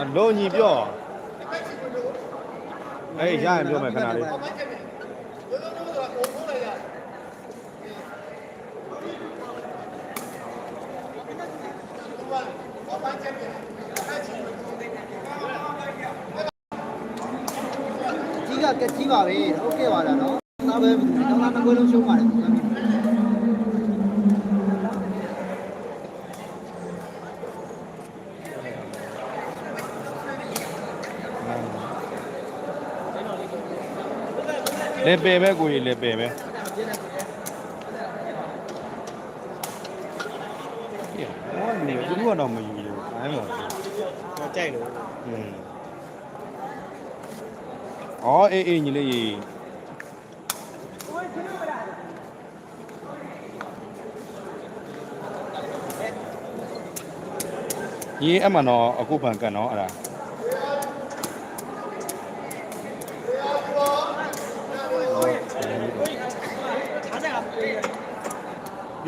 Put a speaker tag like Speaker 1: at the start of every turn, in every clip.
Speaker 1: အလုံးညီပြောအေးရရင်ပြောမယ်ခဏလေး
Speaker 2: ကြီးကကက်ကြီးပါပဲဟုတ်ကဲ့ပါလားနော်သားပဲတော့မကွေးလုံးရှုံးပါတယ်
Speaker 1: လေပယ်ပဲကိုကြီးလေပယ်ပဲဟောနေသူကတော့မယူလို့အဲမှာ
Speaker 2: တော့ကြိုက်လို့
Speaker 1: อืมအော်အေးအေးညီလေးကြီးညီအမှန်တော့အခုဖန်ကန်တော့အဲ့ဒါ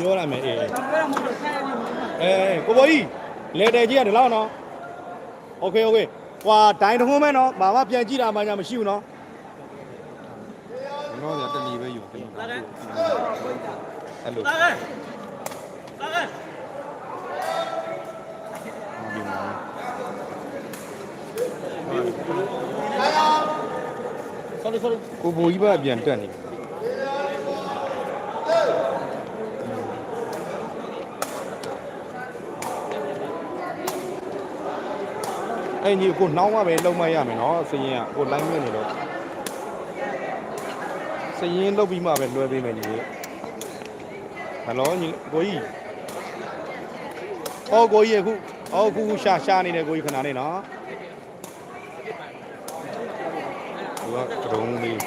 Speaker 1: ပြောရမယ်အေးအေးကိုဘောကြီးလေတယ်ကြီးကဒီလောက်နော်โอเคโอเคဟွာဒိုင်တဟုံးမဲနော်ဘာမှပြန်ကြည့်တာမှညာမရှိဘူးနော်တော့ရတလီပဲယူတယ်အဲ့လိုလာခဲ့လာခဲ့
Speaker 2: sorry sorry
Speaker 1: ကိုဘူကြီးဘကပြန်တက်နေ အဲ့ဒီကိုနှောင်းမပဲလုံမရမယ်နော်စရင်ကကိုလိုင်းမင်းနေလို့စရင်လုတ်ပြီးမှပဲလွှဲပေးမယ်ညီလေးဟယ်လိုညီကိုကြီးအော်ကိုကြီးအခုအော်အခုရှာရှာနေတယ်ကိုကြီးခဏနေနော်သူကကရုံးလေး
Speaker 2: ဒ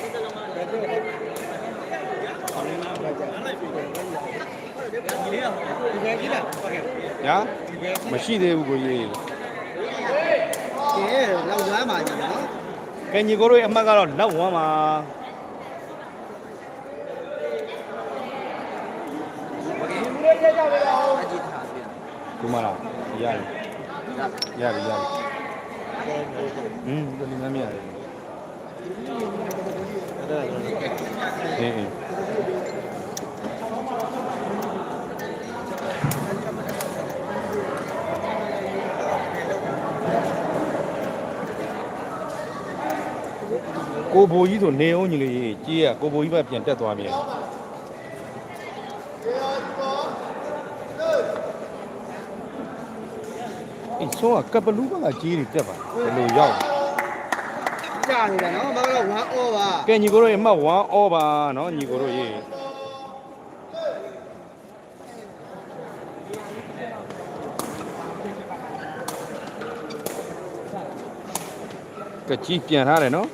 Speaker 2: ီပဲကြီးလားဟုတ်ကဲ့
Speaker 1: ညာမရှိသေးဘူးကိုကြီး
Speaker 2: ကဲလောက်သွားမှာကြီးနော်
Speaker 1: ကဲညီကိုတို့ရဲ့အမှတ်ကတော့လောက်ဝမ်းပါ
Speaker 2: အကြီးထားပြန်
Speaker 1: ဒီမှာလားရတယ်ရတယ်ရတယ်ဟင်းဒီလိုမျိုးရတယ်အေးအေး ကိုဘိုးကြီးဆိုနေအောင်ညီလေးကြီးကကိုဘိုးကြီးဘက်ပြန်တက်သွားပြန်အေးဆိုကပလူးဘက်ကကြီးတွေတက်ပါဘယ်လိုရောက်
Speaker 2: ကြာနေတယ်နော်ဘာလို့1 over ပါ
Speaker 1: ကဲညီကိုတို့ရေမှတ်1 over နော်ညီကိုတို့ရေကကြီးပြန်ထားတယ်
Speaker 2: နော်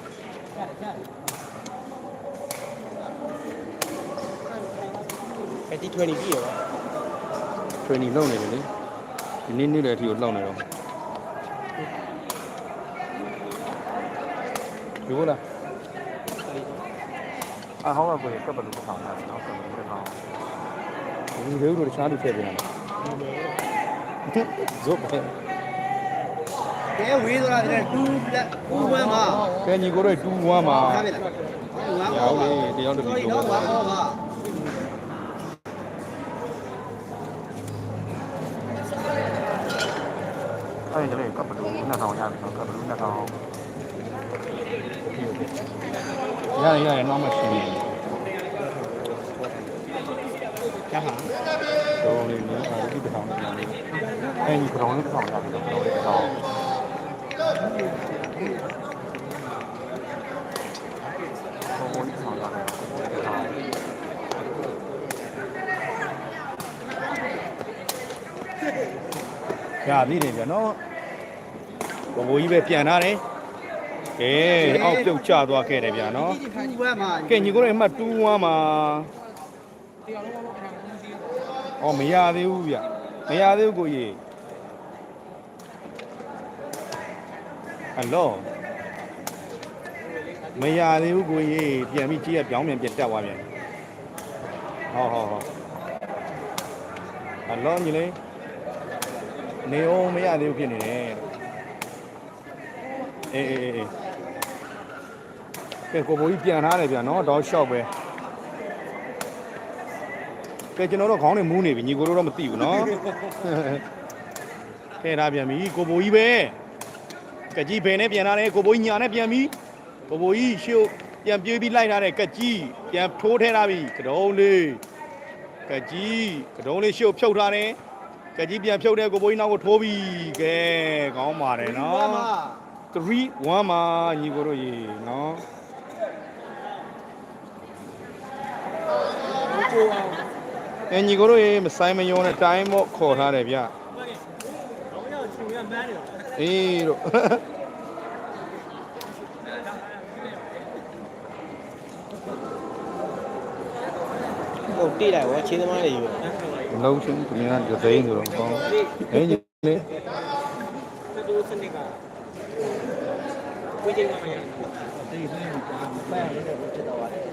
Speaker 2: training ပြီးရော
Speaker 1: training လုပ်နေတယ်လေဒီနေ့နေ့လည်းအထိကိုလောက်နေတော့ဒီလိုလားအဟောင်းကကိုယ်ကပ်ပလူပဆောင်တာနော်ဆက်လို့တော့ဒီလိုလိုတခြားလူထည့်ပြန်တယ်ဇော့ပဲ
Speaker 2: ကဲဝေးသွားတယ်2 black 1မှာ
Speaker 1: ကဲညီကိုတို့2 1မှာ
Speaker 2: ဟုတ်ပြီလား1
Speaker 1: 1
Speaker 2: ပါ
Speaker 1: ဟု
Speaker 2: တ်
Speaker 1: လေတယောက်တစ်ပြီးတော့
Speaker 2: ပါ
Speaker 1: အဲ့ဒီလေကပ်ပလူ2000ရပြီနော်ကပ်ပလူ2000ရရရနောက်မှရှင်းနေ
Speaker 2: ရဟာ
Speaker 1: တော့လေနော်အဲဒီတစ်ထောင်ပြန်လေးအဲ့ဒီကတော့လေးတ စ်ထောင်ရပြီနော်ကတော့လေးတစ်ထောင်တော့လေးတစ်ထောင်ရတယ်တစ်ထောင်ရပြီတယ်ဗျနော်ဘဘိုးကြီးပဲပြန်လာတယ်ကဲအောက်ပြုတ်ကျသွားခဲ့တယ်ဗျနော်
Speaker 2: ဒီ2 one မှာ
Speaker 1: ကဲညီကိုတို့အမှတ်2 1မှာအော်မရသေးဘူးဗျမရသေးဘူးကိုကြီးဟယ်လိုမရသေးဘူးကိုကြီးပြန်ပြီးကြီးရပြောင်းပြန်ပြန်တက်သွားပြန်ဟောဟောဟောဟယ်လိုညီလေးနေအောင်မရသေးဘူးဖြစ်နေတယ် အေးအေးအေးကဲကိုဘိုးကြီးပြန်ထားတယ်ဗျာနော်တောက်လျှောက်ပဲကဲကျွန်တော်တို့ခေါင်းနဲ့မူးနေပြီညီကိုတို့တော့မသိဘူးနော်ကဲထားပြန်ပြီကိုဘိုးကြီးပဲကကြီးဘယ်နဲ့ပြန်ထားတယ်ကိုဘိုးကြီးညာနဲ့ပြန်ပြီကိုဘိုးကြီးရှေ့ပြန်ပြေးပြီးလိုက်ထားတယ်ကကြီးပြန်ထိုးထဲထားပြီကတုံးလေးကကြီးကတုံးလေးရှေ့ဖြုတ်ထားတယ်ကကြီးပြန်ဖြုတ်တယ်ကိုဘိုးကြီးနောက်ကိုထိုးပြီကဲကောင်းပါတယ်နော် 3 1မှာညီကိုတို့ရေနော်အဲညီကိုတို့ရေမဆိုင်မယုံနဲ့တိုင်းမော့ခေါ်ထားတယ်ဗျအေးတို့
Speaker 2: ဟုတ်တိလိုက်ရောခြေသမားတွေယူ
Speaker 1: မလုံးချင်းဒီနေ့ကဒသိန်းဆိုတော့ကောင်းအဲညီလေ
Speaker 2: တူစနစ်ကဝိကျင်းမှာမရပန်း လေးတော့ဖြစ်တော့ပါတယ်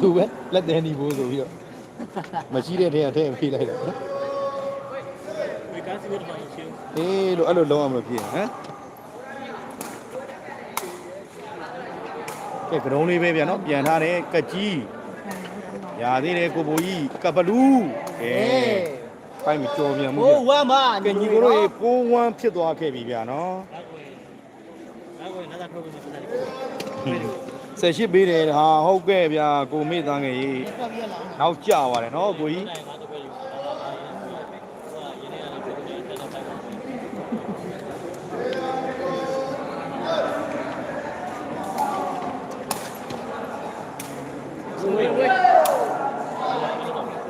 Speaker 1: သူပဲလက်သေးနေဖို့ဆိုပြီးတော့မရှိတဲ့ထဲအထဲဖြေးလိုက်တာ
Speaker 2: ဝေကားစီတော့မရှိ
Speaker 1: အေးလို့အဲ့လိုလုံးအောင်မလို့ဖြေးဟမ် ကဲကရုံးလေးပဲဗျာနော်ပြန်ထားတယ်ကက်ကြီးရသေးတယ်ကိုဘိုကြီးကပ်ပလူးကဲဖိုင်မကြော်ပြန်မှု
Speaker 2: ဟိုဝမ်းမ
Speaker 1: ကဲညီကိုတို့ရေပိုးဝမ်းဖြစ်သွားခဲ့ပြီဗျာနော်
Speaker 2: အဲ့ကိုနားသာထုတ်ပြီးပြန်တယ်
Speaker 1: ဆက်ရှိပေးတယ်ဟာဟုတ်ကဲ့ဗျာကိုမေ့သားငယ်ကြီးနောက်ကြပါတယ်နော်ကိုကြီး
Speaker 2: နိုင်ပါတော့ပဲယူဟိုရင်းနေရတယ်ပုံစံတက်တော့ပိုက်ပါဝေးဝေးဘုန်းကြီးခိုင်းတယ် နိုင်တော့ပြန်လို့နိုင်မှာသူတို့ကလည်းဒီဒီကနေ့တော့မတော်ရမှာရရတော့ဆိုတော့ဝေးဒါမှဟိုပြန်အဲပေးပေးရတော့လိုင်းကြလို့ဆိုတော့ဝေးဒီကကိုတက်
Speaker 1: အေး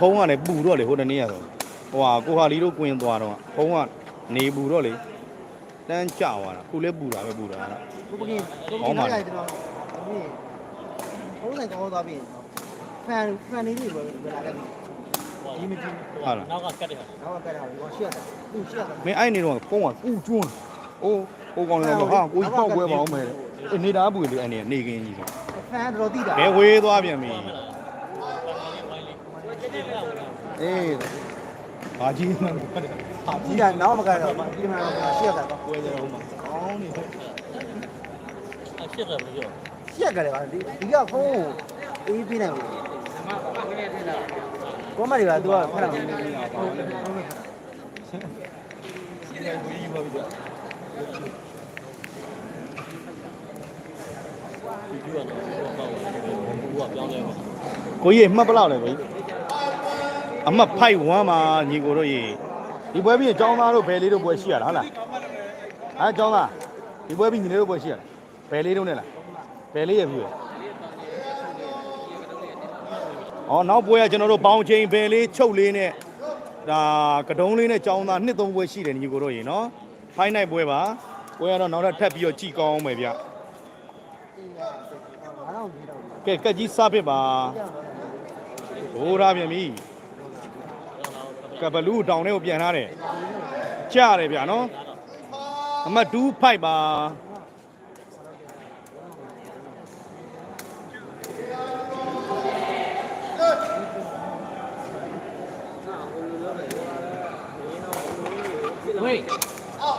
Speaker 1: ဖုံးကလည်းပူတော့လေဟိုတနေ့ရတော့ဟိုဟာကိုဟာလီတို့ကွင်သွားတော့ဖုံးကနေပူတော့လေတန်းကြသွားတာခုလည်းပူတာပဲပူတာအဲ့ဒါ
Speaker 3: ဘုပကင်းဘုပကင်းလိုက်တော့ဒီဘုံးလိုက်တော့သွားပြီဖန်ဖန်လေးတွေပဲလာခဲ့ပြီ
Speaker 2: ဒီမကြီးနောက်ကကတ်တယ်ဟာ
Speaker 3: နောက်ကကဲတာဟိုရှေ့တာသူ့ရှေ့တာ
Speaker 1: မင်းအဲ့နေတော့ဖုံးကပူကျွန်းအိုးဟိုကောင်လည်းတော့ဟာကိုကြီးပေါက်ပွဲပါအောင်မယ်အေးနေတာပူလေအဲ့နေနေကင်းကြီးဆို
Speaker 3: ဖန်တော်တိတာ
Speaker 1: ဘယ်ဝေးသွားပြန်ပြီ
Speaker 2: ဝိုင်းလေးကျတဲ့ကဝင်လာ
Speaker 1: အေးဘာကြီးမှန်း
Speaker 3: ဒီကနောက်မကတော့ဒီမှာရှေ့တာတော့
Speaker 1: ပွဲကြတော့မှာကောင်းနေတယ်
Speaker 2: အဖြစ်တယ်မပြော
Speaker 3: ရှေ့ကလည်းပါဒီဒီကဖုံးကိုအေးပြနေဘူးကောမရီကသူကဖတ်တာ
Speaker 2: ဒီကျတော့တော့ဘောကပြောင်းလဲပါ
Speaker 1: ကိုကြီးမှတ်ပလောက်လေကိုကြီး အမှတ်ဖိုက်1မှာညီကိုတို့ရေဒီပွဲပြီးအကြောင်းသားတို့ဘယ်လေးတို့ပွဲရှိရလားဟုတ်လားအဲအကြောင်းသားဒီပွဲပြီးညီလေးတို့ပွဲရှိရလားဘယ်လေးတို့နဲ့လားဘယ်လေးရပြီလဲအော်နောက်ပွဲကကျွန်တော်တို့ပေါင်ချိန်ဘယ်လေးချုပ်လေးနဲ့ဒါကတုံးလေးနဲ့ကြောင်းသားနှစ်သုံးပွဲရှိတယ်ညီကိုတို့ရေနော်ဖိုင်းနိုင်ပွဲပါပွဲကတော့နောက်ထပ်ထပ်ပြီးတော့ကြည်ကောင်းအောင်မယ်ဗျ
Speaker 3: ဘာတော့ဒီတော့
Speaker 1: ကဲကက်ကြီးစားဖြစ်ပါဟိုးရပြန်ပြီ ကဘလူးတောင်ထဲကိုပြန်ထားတယ်ကြားတယ်ဗျာနော်အမတ်2ဖိုက်ပါဝေးအော်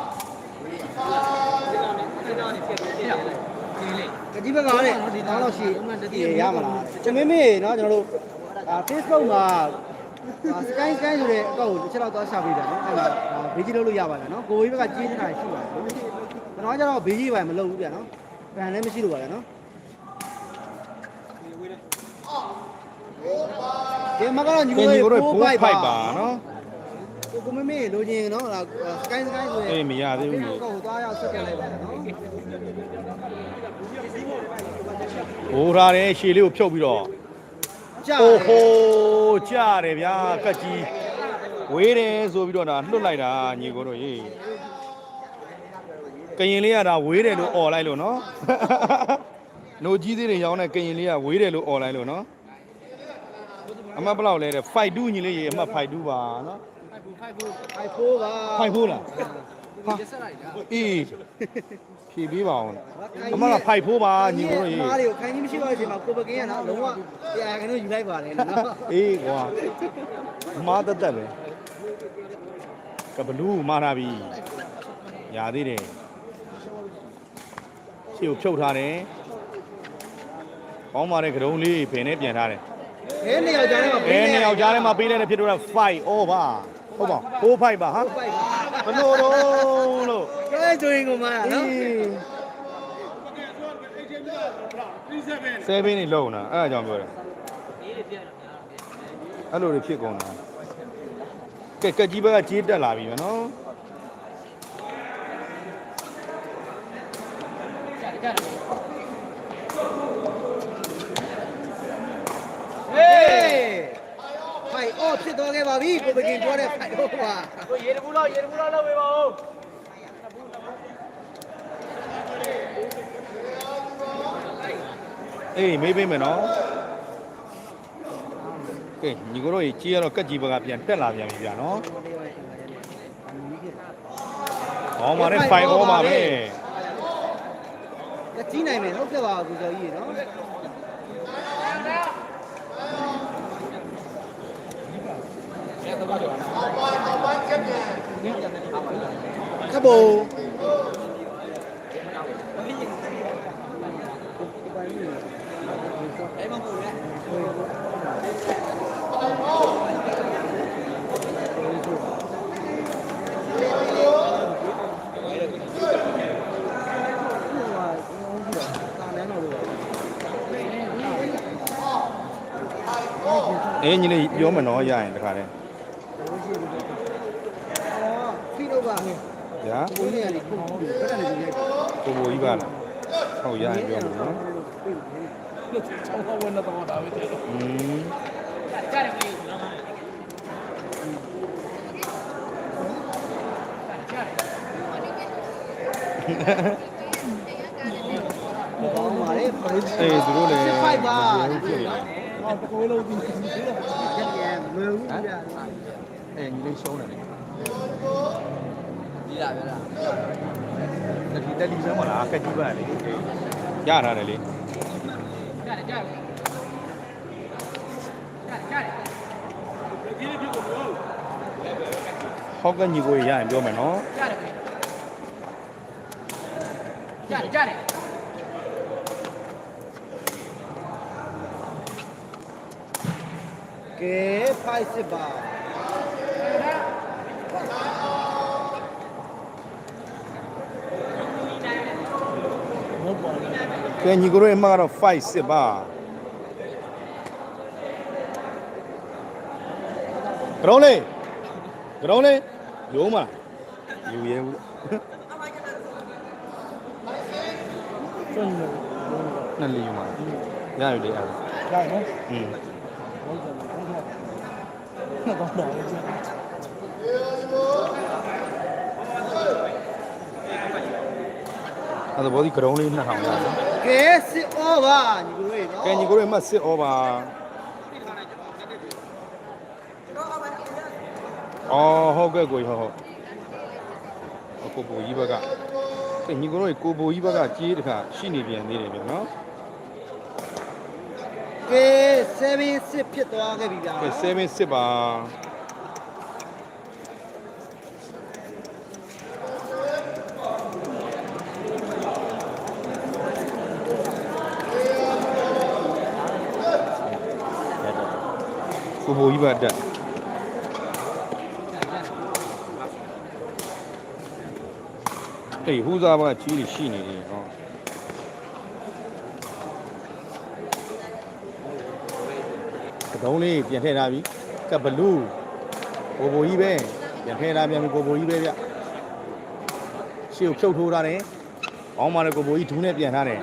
Speaker 3: ကကြီးဘက်ကလည်းဒီတောင်းလို့ရှိရင်ရမလားကျွန်မမေးနော်ကျွန်တော်တို့ Facebook မှာ စကိုင်းစကိုင်းဆိုတဲ့အကောက်ကိုတစ်ချက်တော့သွားရှာပေးတာနော်အဲ့ဒါဘေးကြီးလုပ်လို့ရပါလားနော်ကိုဝေးဘက်ကကြီးနေတာရှိပါတယ်ကျွန်တော်ကတော့ဘေးကြီးပဲမလုပ်ဘူးဗျာနော်ဗန်လည်းမရှိလို့ပါလားနော်ဒီမှာကတော့ညီ
Speaker 1: ကိုရဲ့4
Speaker 3: 5
Speaker 1: ပါနော်
Speaker 3: ကိုကိုမမေလိုချင်နော်စကိုင်းစကိုင်းဆိုရင်
Speaker 1: အေးမရသေးဘူး
Speaker 3: ကိုကိုသွားရဆက်ကြလိုက်ပါနော်
Speaker 1: ဟိုထားတယ်ရှည်လေးကိုဖြုတ်ပြီးတော့
Speaker 3: ကြာ
Speaker 1: အိုဟိုကြားတယ်ဗျာကတ်ကြီးဝေးတယ်ဆိုပြီးတော့ဒါလွတ်လိုက်တာညီကိုတို့ရေကရင်လေးကဒါဝေးတယ်လို့អော်လိုက်လို့နော် 노ကြီးသေးတွေရောင်းတဲ့ကရင်လေးကဝေးတယ်လို့អော်လိုက်လို့နော်အမတ်ဘယ်လောက်လဲတဲ့5 2ညီလေးရေအမတ်5 2ပါနော်
Speaker 3: ဖိုက်ဖိုးပါ
Speaker 1: 5 4လား ဟာအေးဖြေပေးပါအောင်အမက5 4ပါညီကိုတို့ရေ
Speaker 3: မားတွေကိုခိုင်းကြီးမရှိပါတဲ့အချိန်မှာကိုပကင်းကနော်လုံးဝတရားခိုင်းလို့ယူလိုက်ပါတယ်နော်
Speaker 1: အေးကွာမားတက်တက်ပဲကဘလူးမားထားပြီညာသေးတယ်ရှေ့ကိုဖြုတ်ထားတယ်ကောင်းပါတဲ့ကရုံးလေးဖင်နဲ့ပြန်ထားတယ်
Speaker 3: ဘယ်နေရာကြားထဲမှာ
Speaker 1: ဘယ်နေယောက်ကြားထဲမှာပေးလိုက်တဲ့ဖြစ်တော့5 over ဟုတ်ပါ4 5ပါဟာ
Speaker 3: ဖိုက်ပါ
Speaker 1: ဘလို့တော့လို့
Speaker 3: ကဲကျွင်းကိုမားနော်
Speaker 1: ဆယ်ဘင်းနေလုံတာအဲ့ဒါကြောင့်ပြောတယ်အဲ့လိုတွေဖြစ်ကုန်တာကဲကက်ကြီးဘက်ကကြီးတက်လာပြီဗျနော်
Speaker 3: ဟေး ဖိုက်အော်ဖြစ်သွားခဲ့ပါပြီကိုပကင်းပြောတဲ့ဖိုက်ဟုတ်ပါ
Speaker 2: ကိုရေတဘူးလောက်ရေတဘူးလောက်လုပ်ပေးပါဦး
Speaker 1: အေးမေးပေးမယ်နော်ကဲညီကိုတို့ကြီးရတော့ကက်ကြီးဘက်ကပြန်တက်လာပြန်ပြီဗျာနော်ဟောမှာတဲ့5 over ပါပဲ
Speaker 3: ကကြီးနိုင်မယ်ဟုတ်ကဲ့ပါကူကျော်ကြီးနော်ကဘော
Speaker 1: အေး ညီလေးပြောမယ်နော်ရရင်တခါတည်း
Speaker 3: ဖိတော့ပါ
Speaker 1: ဗျာ
Speaker 3: ကိုကြီးကနေခုဘယ်ကနေဒီလဲ
Speaker 1: ကိုဘိုကြီးပါလားဟုတ်ရရင်ပြောမယ်နော်
Speaker 2: ချောင်းဝင်တော့တာပဲတဲ့
Speaker 1: อืม
Speaker 2: ကြားတယ်ကိုနော်
Speaker 3: ဘောင်းပါလေပရိသတ်
Speaker 1: အေးသူတို့လည်း
Speaker 3: ဖိုက်ပါ
Speaker 1: ဖြစ်နေတယ်
Speaker 3: ဟောတကိုးလုံးပြီးရက်ရက်မလွယ်ဘူးဗျာ
Speaker 1: အေးညီ လေးရှုံးတယ်လေ
Speaker 3: ဒီလားဗျာ
Speaker 1: တက်ဒီတက်ဒီစမ်းမလားကက်ကြီးပါလေရထားတယ်လေ
Speaker 2: ကြားတယ်ကြားတယ်ကြားတယ်
Speaker 1: ဟောက်ကညီကိုရရင်ပြောမယ်နော်
Speaker 2: ကြားတယ်ကြားတယ်ကြားတယ်
Speaker 3: ကဲဖိုက်စစ်ပါ
Speaker 1: ကဲညီကိုရဲ့အမှတ်ကတော့5စစ်ပါကရုံးလေးကရုံးလေးရုံးမလားယူရဲဘူးနှစ်လီယူမှာရပြီလေအဲ့ဒါ
Speaker 3: ရနော်
Speaker 1: อืม
Speaker 3: တော့တော့
Speaker 1: အဲ့ဒါဘောဒီကရုံးလေး2000ရတယ်နော်
Speaker 3: ကဲစစ်အောပါညီကိုရေနော်
Speaker 1: ကဲညီကိုရဲ့အမှတ်စစ်ဩပါအော်ဟုတ်ကဲ့ကိုကြီးဟုတ်ဟုတ်ကိုပူကြီးဘက်ကကဲညီကိုရဲ့ကိုပူကြီးဘက်ကကြီးတခါရှိနေပြန်သေးတယ်ဗျနော်
Speaker 3: ကဲ7စစ်ဖြစ်သွားခဲ့ပြီဗျာ
Speaker 1: ကဲ7စစ်ပါ ကိုပူကြီးဘက်တက်အေးဟူးစားဘက်ကကြီးတွေရှိနေတယ်ဟောကတုံးလေးပြန်ထည့်ထားပြီကပ်ဘလူးကိုဘိုကြီးပဲပြန်ထည့်ထားပြန်ပြီကိုဘိုကြီးပဲဗျရှေ့ကိုဖြုတ်ထိုးထားတယ်အောင်းမာလည်းကိုဘိုကြီးဒူးနဲ့ပြန်ထားတယ်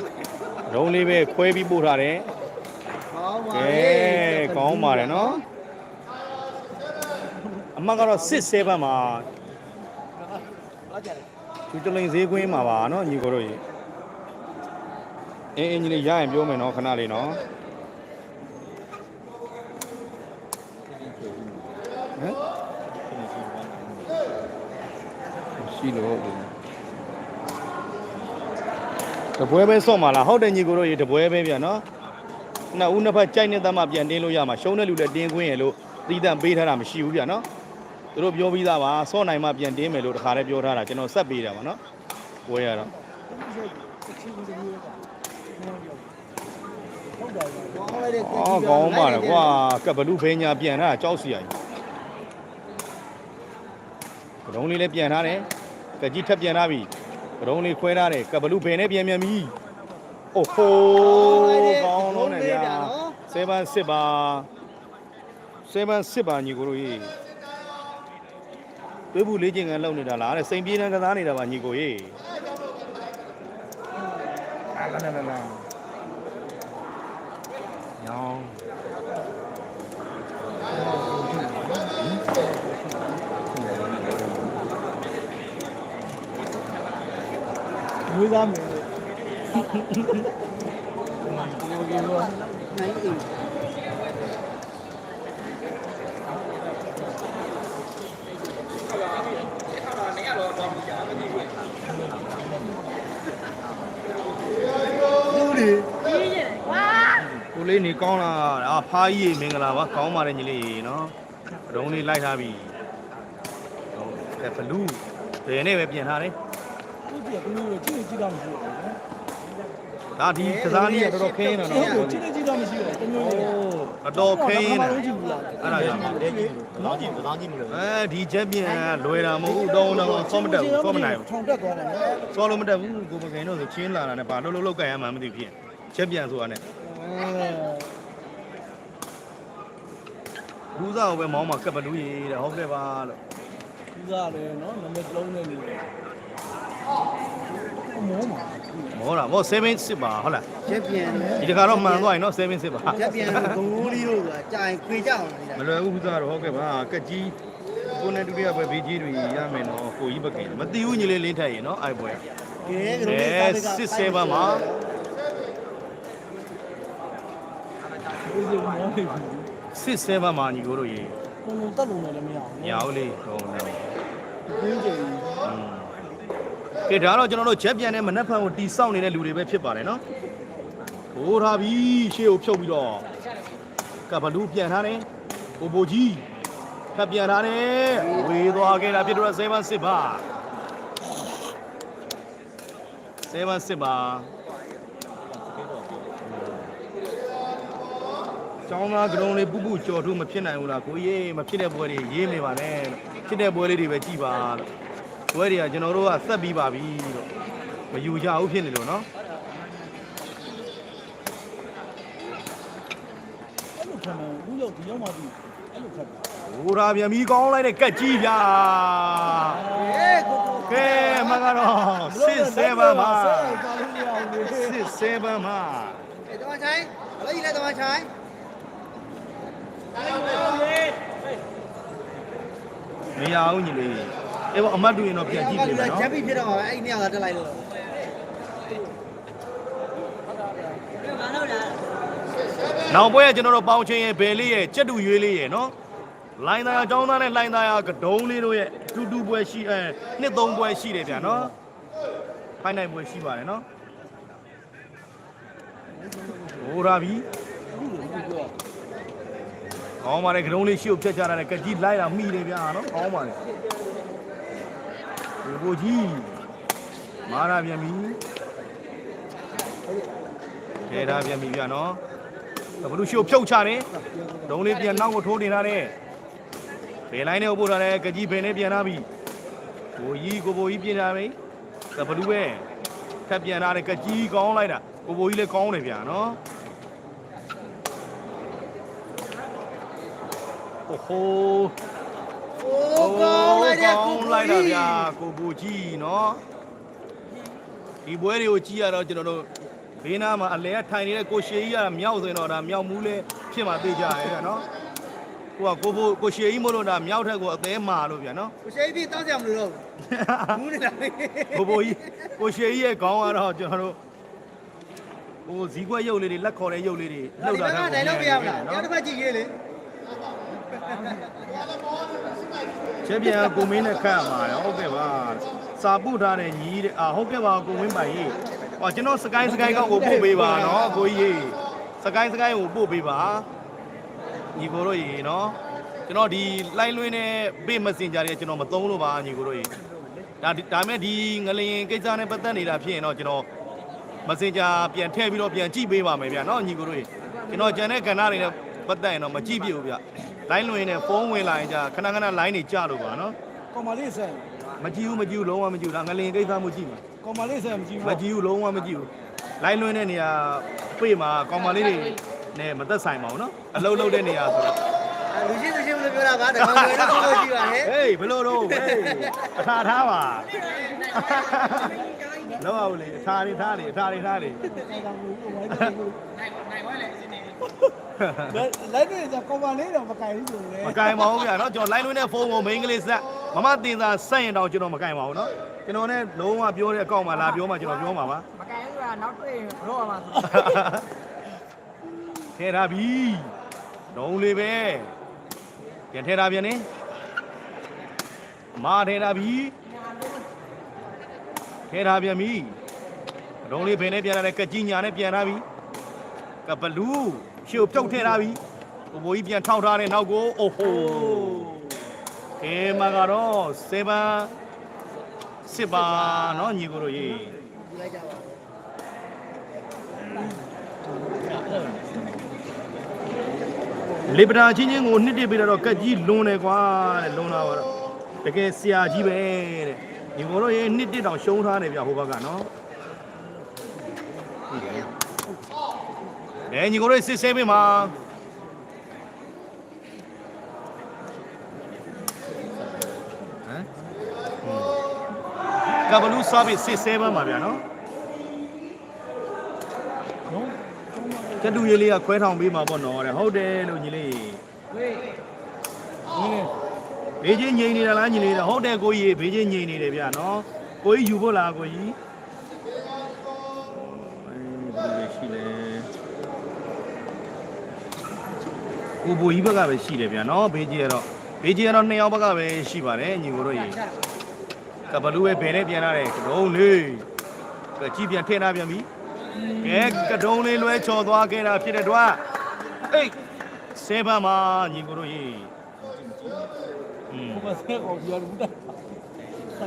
Speaker 1: ရုံးလေးပဲခွဲပြီးပို့ထားတယ်
Speaker 3: ကောင်းပါ
Speaker 1: ကဲ
Speaker 3: လေ
Speaker 1: ကောင်းပါတယ်နော် အမှတ်ကတော့6 7မှာသူတလိန်ဈေးကွင်းမှာပါနော်ညီကိုတို့ရေအင်းအင်းကြီးလေးရရင်ပြောမယ်နော်ခဏလေးနော်ဟမ်ရှိလို့ဟုတ်တယ်တပွဲပဲစော့မှာလားဟုတ်တယ်ညီကိုတို့ရေတပွဲပဲဗျာနော်နှစ်ဦးနှစ်ဖက်ကြိုက်နေသမှပြန်တင်းလို့ရမှာရှုံးတဲ့လူလည်းတင်းခွင်းရလို့သီးသန့်ပေးထားတာမရှိဘူးဗျာနော် သူတို့ပြောပြီးသားပါစော့နိုင်မှပြန်တင်းမယ်လို့တခါတည်းပြောထားတာကျွန်တော်ဆက်ပေးတာပါနော်ဝဲရတော့
Speaker 3: ကောင်းလိုက်တဲ့
Speaker 1: အော်ကောင်းပါလေကွာကပ်ဘလူးဖေးညာပြန်ထားတာကြောက်စီရည်ကတုံးလေးလည်းပြန်ထားတယ်ကကြီးထပ်ပြန်ထားပြီကတုံးလေးခွဲထားတယ်ကပ်ဘလူးဖေးနဲ့ပြန်ပြန်ပြီအိုဟိုးကောင်းလုံးနဲ့ဗျာ7 8ပါ7 8ပါညီကိုတို့ကြီး တွေးဘူးလေးကျင်ကန်လောက်နေတာလားတဲ့စိန်ပြေးနှန်းကစားနေတာပါညီကိုကြီး
Speaker 4: အာလာလာလာ
Speaker 1: ရောင်း
Speaker 4: ဝေးသားမယ်ဟိုမှာကျွ
Speaker 3: န်
Speaker 4: တော်ကတော့
Speaker 3: နိုင်တယ် လေ
Speaker 1: ကိုလေးနေကောင်းလားအာဖားကြီးရေမင်္ဂလာပါကောင်းပါတယ်ညီလေးရေနော်အတုံးလေးလိုက်ထားပြီဟုတ်ကဲဘလူးဒီနေ့ပဲပြင်ထားတယ်
Speaker 4: သူကဘလူးကိုကြည့်ကြည့်တော့မရှိဘူး
Speaker 1: ဒါဒီကစားလေးကတော်တော်ခင်းနေတာ
Speaker 4: နော်ကြည့်ကြည့်တော့မရှိဘူးတမျိုးကြီး
Speaker 1: အတော်ခင်းနေ
Speaker 4: အဲ့ဒါကြောင့်
Speaker 2: လက်ကြည့်လောင်းကြည့်လောင်းကြည့်မလို့
Speaker 1: အဲဒီချက်ပြင်လွယ်တာမဟုတ်ဘူးတောင်းတော့ဆောမတက်ဘူးဆောမနိုင်ဘူး
Speaker 4: ထောင်တက်သွားတယ်နော်
Speaker 1: ဆောလို့မတက်ဘူးကိုပကိန်တို့ဆိုချင်းလာတာနဲ့ဘာလို့လို့လောက်ကင်ရမှမသိဖြစ်ချက်ပြန်ဆိုတာနဲ့ဘူးစားကိုပဲမောင်းမှာကပ်ဘလူးရေတဲ့ဟုတ်ကဲ့ပါလို့
Speaker 4: ဒီစားလေနော်နံပါတ်လုံးနေနေတယ် မောမှာ
Speaker 1: မောတာမော7 6ပါဟုတ်လား
Speaker 3: ချက်ပြန်
Speaker 1: ဒီတခါတော့မှန်သွားရင်နော်7 6ပါ
Speaker 3: ချက်ပြန်ဂုံးလေးတို့ကကြာရင်ခွေကြအောင်လား
Speaker 1: မလွယ်ဘူးဘူးသားတော့ဟုတ်ကဲ့ပါကက်ကြီးကိုနဲ့ဒုတိယပွဲဘေးကြီးတွေရမယ်နော်ကိုကြီးပကိန်မတီးဘူးညီလေးလင်းထက်ရင်နော်အဲ့ပွဲ
Speaker 3: ကဲကလေးသားတွေက
Speaker 1: စစ်ဆေးပါမှာ
Speaker 4: ဒီလိုမောနေပြီ
Speaker 1: စစ်ဆေးပါမှာညီကိုတို့ရေ
Speaker 4: ဘုံလုံးတက်လုံးလည်းမရဘူး
Speaker 1: ညာဦးလေးဟုတ်တယ်
Speaker 4: ပြင်းကြည့်
Speaker 1: ကဲဒါတော့ကျွန်တော်တို့ချက်ပြန်တဲ့မနက်ဖြန်ကိုတီဆောက်နေတဲ့လူတွေပဲဖြစ်ပါတယ်နော်ဟိုးထားပြီရှေ့ကိုဖြုတ်ပြီးတော့ကဘလူးပြန်ထားတယ်ဘိုဘိုကြီးကပြန်ထားတယ်ဝေသွားခဲ့တာဖြစ်တော့7 6ပါ7 6ပါကျောင်းသားကလုံးလေးပူပူကြော်ထုတ်မဖြစ်နိုင်ဘူးလားကိုကြီးမဖြစ်တဲ့ပွဲတွေရေးနေပါနဲ့လို့ဖြစ်တဲ့ပွဲလေးတွေပဲကြည်ပါလို့ ပွဲတွေကကျွန်တော်တို့ကဆက်ပြီးပါပြီလို့မယူကြဘူးဖြစ်နေလို့နော်
Speaker 4: အဲ့လိုခံတယ်ဘူးရောက်ဒီရောက်မှဒီအဲ့လိုခံတယ်
Speaker 1: ဟိုရာပြန်ပြီးကောင်းလိုက်တဲ့ကက်ကြီးဗျာ
Speaker 3: ကဲကိုကို
Speaker 1: ကဲမကတော့စစ်ဆဲပါမှာ
Speaker 4: ပါလို့မရဘူးလေ
Speaker 1: စစ်ဆဲပါမှာ
Speaker 3: အဲတမချိုင်းဘယ်ကြီးလဲတမချိုင်း
Speaker 1: မရဘူးညီလေး အေးပေါ့အမတ်တူရင်တော့ပြန်ကြည့်ပြီမယ်
Speaker 3: ချက်
Speaker 1: နော်
Speaker 3: ပြီးဖြစ်တော့အဲ့ဒီနေရာကတက်လိုက်လို့
Speaker 1: နောက်ပွဲကကျွန်တော်တို့ပေါင်းချင်းရဲ့ဘယ်လေးရဲ့ကြက်တူရွေးလေးရဲ့နော်လိုင်းသားရအကြောင်းသားနဲ့လိုင်းသားရကဒုံးလေးတို့ရဲ့တူတူပွဲရှိအဲနှစ်သုံးပွဲရှိတယ်ဗျာနော်ဖိုင်နိုင်ပွဲရှိပါတယ်နော်ဟိုရာပြီကောင်းပါတယ်ကဒုံးလေးရှိကိုဖြတ်ချတာနဲ့ကကြီးလိုက်တာမိတယ်ဗျာနော်ကောင်းပါတယ် ဒီဘိုကြီးမာရာပြန်ပြီခဲတာပြန်ပြီဗျာနော်ဘလူးရှိကိုဖြုတ်ချတယ်ဒုံးလေးပြန်နောက်ကိုထိုးတင်ထားတယ်ဘယ်လိုင်းနဲ့ဥပို့ထားတယ်ကကြီးဘယ်နဲ့ပြန်လာပြီကိုကြီးကိုဘိုကြီးပြင်ထားပြီကဘလူးပဲထပ်ပြန်လာတယ်ကကြီးကောင်းလိုက်တာကိုဘိုကြီးလည်းကောင်းတယ်ဗျာနော် โอ้โห
Speaker 3: အိုးကောင်းလိုက်တဲ့ကို
Speaker 1: ကိုလိုက်တာဗျာကိုကိုကြီးနော်ဒီပွဲတွေကိုကြည့်ရတော့ကျွန်တော်တို့ဘေးနားမှာအလဲထိုင်နေတဲ့ကိုရှေကြီးကမြောက်ဆိုရင်တော့ဒါမြောက်မူးလဲဖြစ်မှာသိကြရဲ့ဗျာနော်ကိုကကိုဖို့ကိုရှေကြီးမလို့ဒါမြောက်ထက်ကိုအသေးမာလို့ဗျာနော်
Speaker 3: ကိုရှေကြီးတောက်ကြမလို့တော့ဘူးနေတာ
Speaker 1: ကိုဘိုးကြီးကိုရှေကြီးရဲ့ခေါင်းကတော့ကျွန်တော်တို့ဟိုဇီးခွက်ရုပ်လေးတွေလက်ခေါ်တဲ့ရုပ်လေးတွေလော
Speaker 3: က်
Speaker 1: တာ
Speaker 3: တော့ဒါလည်းလုပ်ပြရမလားနောက်တစ်ခါကြည့်ရေးလေ
Speaker 1: ချက်ပြန်ကိုမင်းနဲ့ခတ်မှာရဟုတ်ကဲ့ပါစာပုထားတဲ့ညီတဲ့အာဟုတ်ကဲ့ပါကိုဝင်းပိုင်ကြီးဟောကျွန်တော်စကိုင်းစကိုင်းကောက်ကိုပို့ပေးပါနော်ကိုကြီးစကိုင်းစကိုင်းကိုပို့ပေးပါညီကိုတို့ရေနော်ကျွန်တော်ဒီလိုက်လွင်းတဲ့ပေး messenger တွေကျွန်တော်မသုံးလို့ပါညီကိုတို့ရေဒါဒါမဲ့ဒီငလျင်ကိစ္စနဲ့ပတ်သက်နေတာဖြစ်ရင်တော့ကျွန်တော် messenger ပြန်ထည့်ပြီးတော့ပြန်ကြည့်ပေးပါမယ်ဗျာနော်ညီကိုတို့ရေကျွန်တော်ကြံတဲ့ကဏ္ဍတွေနဲ့ပတ်သက်ရင်တော့မကြည့်ပြဘူးဗျ လိုင်းလွင်နဲ့ဖုန်းဝင်လာရင်じゃခဏခဏ line တွေကြလို့ပါနော်
Speaker 4: ကောင်မလေးဆန်
Speaker 1: မကြည့်ဘူးမကြည့်ဘူးလုံးဝမကြည့်ဘူးဒါငလင်ကိစ္စမှုကြည့်မှာ
Speaker 4: ကောင်မလေးဆန်မကြည့်
Speaker 1: မ
Speaker 4: ဘူး
Speaker 1: ကြည့်ဘူးလုံးဝမကြည့်ဘူးလိုင်းလွင်တဲ့နေရာပြေးမှာကောင်မလေးတွေနဲ့မသက်ဆိုင်ပါဘူးနော်အလုံးလုံးတဲ့နေရာဆိုတော့
Speaker 3: လူချင်းလူချင်းလို့ပြောတာပါတကောင်တွေတော့ပြောကြည့်ပါလေ
Speaker 1: ဟေးဘယ်လိုတော့ဟေးအထာထားပါလောက်အောင်လေအထာတွေထားလေအထာတွေထားလေ
Speaker 4: လိုက်နေကြကောင်မလေးတော့မကင်ဘူးဆိုလေ
Speaker 1: မကင်ပါဘူးဗျာနော်ကျွန်တော်လိုင်းလွင်တဲ့ဖုန်းကိုမိန်းကလေးဆက်မမတင်သာဆက်ရင်တော့ကျွန်တော်မကင်ပါဘူးနော်ကျွန်တော်နဲ့လုံးဝပြောတဲ့အကောင့်မှာလာပြောမှကျွန်တော်ပြောမှာပါ
Speaker 3: မကန်ဘူးကနောက်တွေ့ရောမှာ
Speaker 1: ထဲထားပြီဒုံလေးပဲပြန်ထဲထားပြန်နေမာထဲထားပြီထဲထားပြန်ပြီဒုံလေးဘယ်နဲ့ပြန်လာလဲကကြီးညာနဲ့ပြန်ထားပြီ ကပလူးရှုပ်ပြုတ်ထဲထားပြီဘိုးဘိုးကြီးပြန်ထောက်ထားတဲ့နောက်ကိုအိုဟိုကဲမှာကတော့7ပါစစ်ပါနော်ညီကိုတို့ရေး
Speaker 3: လိုက်ကြပါ
Speaker 1: လေပဒါချင်းချင်းကိုနှစ်တစ်ပြီးတော့ကက်ကြီးလွန်တယ်ကွာတဲ့လွန်တာတော့တကယ်ဆရာကြီးပဲတဲ့ညီကိုတို့ရေနှစ်တစ်တောင်ရှုံးထားတယ်ဗျဟိုဘက်ကနော် အဲညီကိုတို့စစ်ဆေးပေးမှာဟမ်ကဘလူးစာဘစ်စစ်ဆေးပါမှာဗျာနော်ကတူရေးလေးကခွဲထောင်ပေးမှာပေါ့နော်တဲ့ဟုတ်တယ်လို့ညီလေး
Speaker 3: ဝေး
Speaker 1: ဘေးချင်းငိမ့်နေတာလားညီလေးတဲ့ဟုတ်တယ်ကိုကြီးဘေးချင်းငိမ့်နေတယ်ဗျာနော်ကိုကြီးယူဖို့လားကိုကြီးအေးဘယ်လိုလဲရှိလဲ ကိုဘူကြီးဘက်ကပဲရှိတယ်ဗျာနော်ဘေးကြီးကတော့ဘေးကြီးကတော့နှစ်ယောက်ဘက်ကပဲရှိပါတယ်ညီကိုတို့ကြီးကဘလူးပဲဘယ်နဲ့ပြန်လာတယ်ကတုံးလေးကကြီးပြန်ထည့်ထားပြန်ပြီကဲကတုံးလေးလွဲချော်သွားခဲ့တာဖြစ်တဲ့တော့အေးဆေးပါမှာညီကိုတို့ကြီးอืม
Speaker 4: ဟိုမဆက်ကောင်ပြောလို့တာ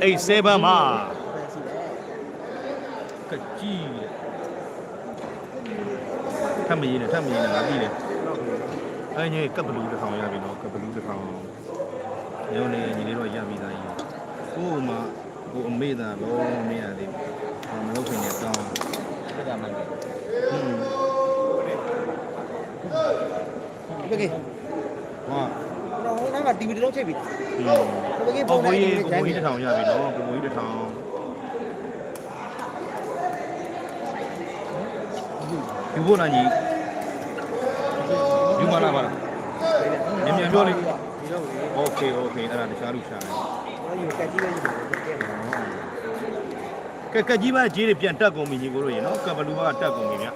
Speaker 1: အိတ်7မှာကကြီးထပ်မရင်းနဲ့ထပ်မရင်းနဲ့ငါပြီးတယ် အဲညီကပ်ဘလူးတစ်ထောင်ရပြီနော်ကပ်ဘလူးတစ်ထောင်ညုံနေညီလေးတော့ရပြီသားကြီးကို့မှာကိုအမေသာလုံးမရသေးဘူးမလုပ်ခင်နဲ့တောင်း
Speaker 2: ပြတာမှန်တယ်
Speaker 3: ဟုတ်ကဲ့
Speaker 1: ဟာ
Speaker 3: တော့ဟိုနောက်က TV တစ်လုံးချိန်ပြီဟုတ်ကဲ့ပုံနဲ့
Speaker 1: ကိုကြီးတစ်ထောင်ရပြီနော်ကိုကြီးတစ်ထောင်ဒီဘုရားကြီး ယူမလားပါလားမြန်မြန်ပြောလေ โอเคโอเคအဲ့ဒါတခြားလူရှာတယ်
Speaker 3: တော့ယူကက်ကြီးပဲယူတယ်ကဲ
Speaker 1: ကဲကကြီးပါကြီးတွေပြန်တက်ကုန်ပြီညီကိုတို့ရေနော်ကဘလူဘကတက်ကုန်ပြီဗျ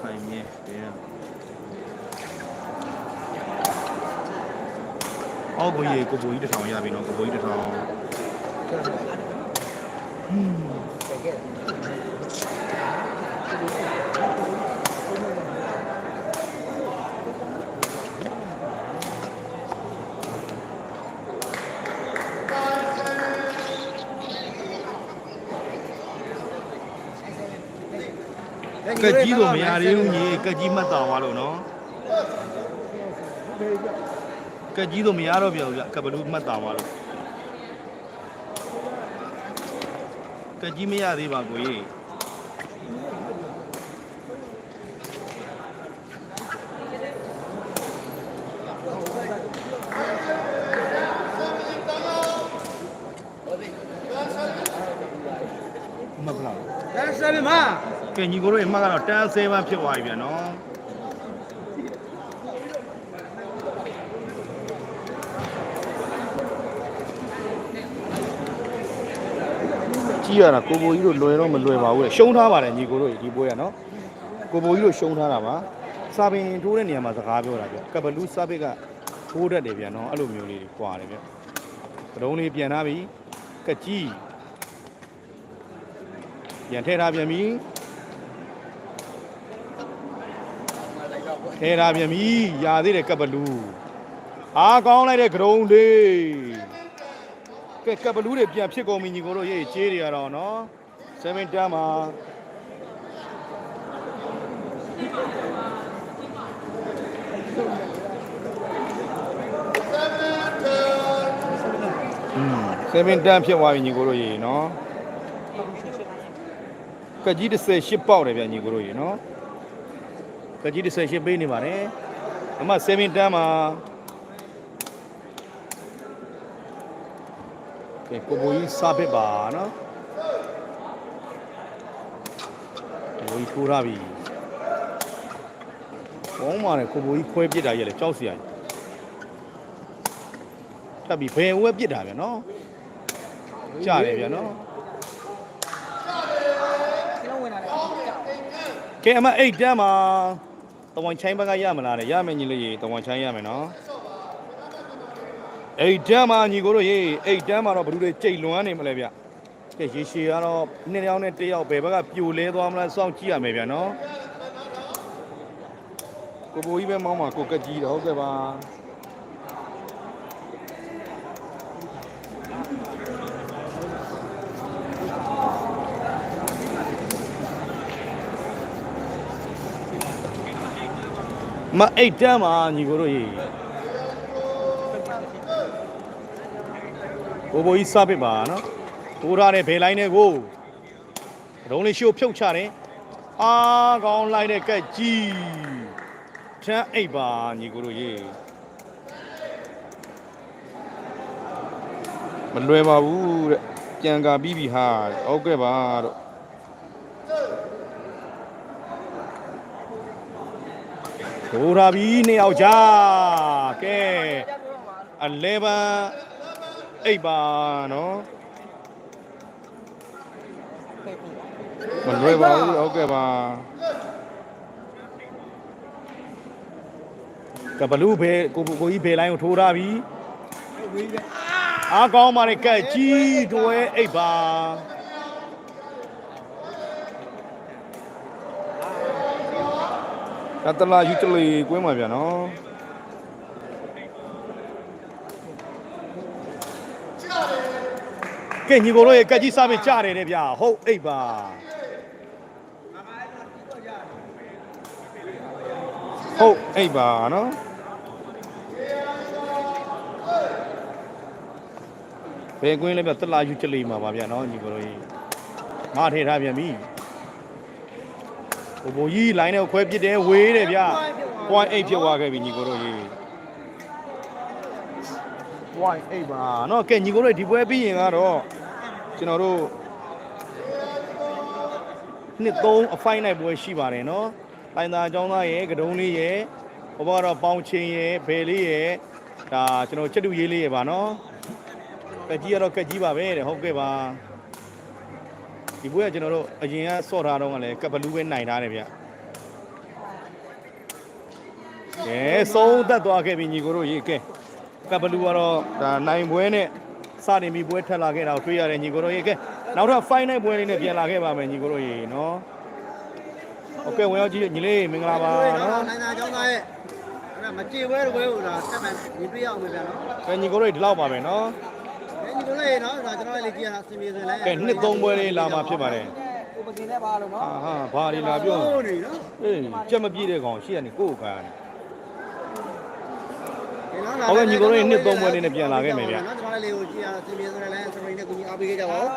Speaker 1: ခိုင်မြဲပြန်အော်ကိုကြီးကိုကိုကြီးတစ်ထောင်ရပြီနော်ကိုကိုကြီးတစ်ထောင်
Speaker 3: ကဲ ကဲ
Speaker 1: ကကြီးကိုမရသေးဘူးညီကကြီးမှတ်တော်သွားလို့နော်ကကြီးတော့မရတော့ပြောဗျကဘလူမှတ်တော်သွားလို့ကကြီးမရသေးပါကိုကြီးမဖလား
Speaker 3: ဒါဆက်ပြီမ
Speaker 1: ကဲညီကိုတို့ရဲ့အမှတ်ကတော့တန်း7ဖြစ်သွားပြီဗျာနော်ကြည့်ရတာကိုဘိုကြီးတို့လွယ်တော့မလွယ်ပါဘူးလေရှုံးထားပါတယ်ညီကိုတို့ဒီပွဲကနော်ကိုဘိုကြီးတို့ရှုံးထားတာပါစာပင်ထိုးတဲ့နေရာမှာစကားပြောတာဗျကပလူးစာပစ်ကထိုးတတ်တယ်ဗျာနော်အဲ့လိုမျိုးလေးတွေကွာတယ်ဗျကတုံးလေးပြန်ထားပြီကကြီးပြန်ထည့်ထားပြန်ပြီ ထဲတာပြန်ပြီရာသေးတယ်ကပ်ဘလူးအားကောင်းလိုက်တဲ့ဂရုံးလေးကဲကပ်ဘလူးတွေပြန်ဖြစ်ကုန်ပြီညီကိုတို့ရေးကြေးတွေရတော့နော်7တန်းမှာอืม7တန်းဖြစ်သွားပြီညီကိုတို့ရေးနော်ကကြီး18ပေါက်တယ်ဗျညီကိုတို့ရေးနော် ကကြီးတစ်ဆက်ရှင်းပေးနေပါတယ်အမ7တန်းမှာကဲကိုဘိုကြီးစားပစ်ပါနော်ကိုဘိုကြီးထိုးရပြီဘောင်းမာနဲ့ကိုဘိုကြီးခွဲပစ်တာကြီးလေကြောက်စရာကြီးထပ်ပြီးဘယ်ဝဲပစ်တာဗျနော်ကြားတယ်ဗျနော်
Speaker 3: ကျွန်တော်ဝင်လာတယ်
Speaker 1: ကဲအမ8တန်းမှာတဝန်ချိုင်းဘက်ကရမလားတဲ့ရမယ်ညီလေးရေတဝန်ချိုင်းရမယ်နော်8တန်းမှာညီကိုတို့ရေ8တန်းမှာတော့ဘယ်သူတွေကြိတ်လွမ်းနေမလဲဗျကဲရေရှည်ကတော့နှစ်ယောက်နဲ့တစ်ယောက်ဘယ်ဘက်ကပြိုလဲသွားမလားစောင့်ကြည့်ရမယ်ဗျနော်ကိုဘိုးကြီးပဲမောင်းမှာကိုကက်ကြီးတော့ဟုတ်ကဲ့ပါ မ8တန်းမှာညီကိုတို့ရေကိုဘိုးကြီးစားပစ်ပါနော်ထိုးထားတဲ့ဘယ်လိုင်းနဲ့ကိုရုံးလေးရှို့ဖြုတ်ချတယ်အာကောင်းလိုက်တဲ့ကက်ကြီးချမ်းအိပ်ပါညီကိုတို့ရေမလွယ်ပါဘူးတဲ့ကြံကာပြီးပြီဟာဟုတ်ကဲ့ပါတော့ ထိုးထားပြီးနှစ်ယောက်ချကဲ11အိပ်ပါနော်မလွယ်ပါဘူးဟုတ်ကဲ့ပါကဘလူးဘေကိုကိုကြီးဘေလိုင်းကိုထိုးထားပြီအားကောင်းပါလေကက်ကြီးတွဲအိပ်ပါ ကတလာယူတလီကွင်းပါဗျာနော်ကဲညီကိုတို့ရဲ့ကက်ကြီးစားပြီးကြားတယ်တဲ့ဗျာဟုတ်အိပ်ပါဟုတ်အိပ်ပါနော်ဘယ်ကွင်းလဲဗျတလာယူတလီမှာပါဗျာနော်ညီကိုတို့ကြီးမထေထားပြန်ပြီ ဘိုးဘိုးကြီးလိုင်းနဲ့ခွဲပစ်တယ်ဝေးတယ်ဗျာ point 8ဖြစ်သွားခဲ့ပြီညီကိုတို့ကြီး point 8ပါเนาะကဲညီကိုတို့ဒီပွဲပြီးရင်ကတော့ကျွန်တော်တို့နှစ်3အဖိုင်နိုင်ပွဲရှိပါတယ်เนาะလိုင်သာအကြောင်းသားရဲ့ကတုံးလေးရဲ့ဘဘကတော့ပေါင်ချင်းရဲ့ဘယ်လေးရဲ့ဒါကျွန်တော်ချက်တူရေးလေးရဲ့ပါเนาะကက်ကြီးကတော့ကက်ကြီးပါပဲတဲ့ဟုတ်ကဲ့ပါ ဒီပွဲကကျွန်တော်တို့အရင်ကဆော့ထားတော့ကလည်းကပ်ဘလူးပဲနိုင်ထားတယ်ဗျကဲဆုံးသက်သွားခဲ့ပြီညီကိုတို့ရေကဲကပ်ဘလူးကတော့ဒါနိုင်ပွဲနဲ့စတင်ပြီးပွဲထက်လာခဲ့တာကိုတွေ့ရတယ်ညီကိုတို့ရေကဲနောက်ထပ် final ပွဲလေးနဲ့ပြန်လာခဲ့ပါမယ်ညီကိုတို့ရေနော်ဟုတ်ကဲ့ဝင်ရောက်ကြည့်ညီလေးမင်္ဂလာပါနော်
Speaker 3: နိုင်တာအကြောင်းသားရဲ့အဲ့ဒါမကြေဝဲတော့ဘဲဟိုဒါတက်မှန်ဒီပြရအောင်မယ်ဗျာနော်
Speaker 1: ကဲညီကိုတို့ရေဒီလောက်ပါပဲနော်
Speaker 3: ဒီလိုလေးနော်ဒါကျွန်တော်လေးကြည့်ရတာစင်ပြေဆိုရင်လည်း
Speaker 1: ကဲနှစ်သုံးပွဲလေးလာမှာဖြစ်ပါတယ်
Speaker 3: ကိုပကင်းနဲ့ပါလို့နော်
Speaker 1: အာဟာဘာဒီလာပြော
Speaker 3: ဟုတ်နေနော်
Speaker 1: အေးကြက်မပြည့်တဲ့ကောင်ရှေ့ကနေကိုယ့်ကိုယ်ကန်
Speaker 3: ဟုတ်ကဲ့ညီကိုလေးနှစ်သုံးပွဲလေးနဲ့ပြန်လာခဲ့မယ်ဗျာ
Speaker 1: နော်
Speaker 3: ကျွန်တော်လေးကိုကြည့်ရတာစင်ပြေဆိုရင်လည်းစပရိန်နဲ့ကိုကြီးအားပေးခဲ့ကြပါဦး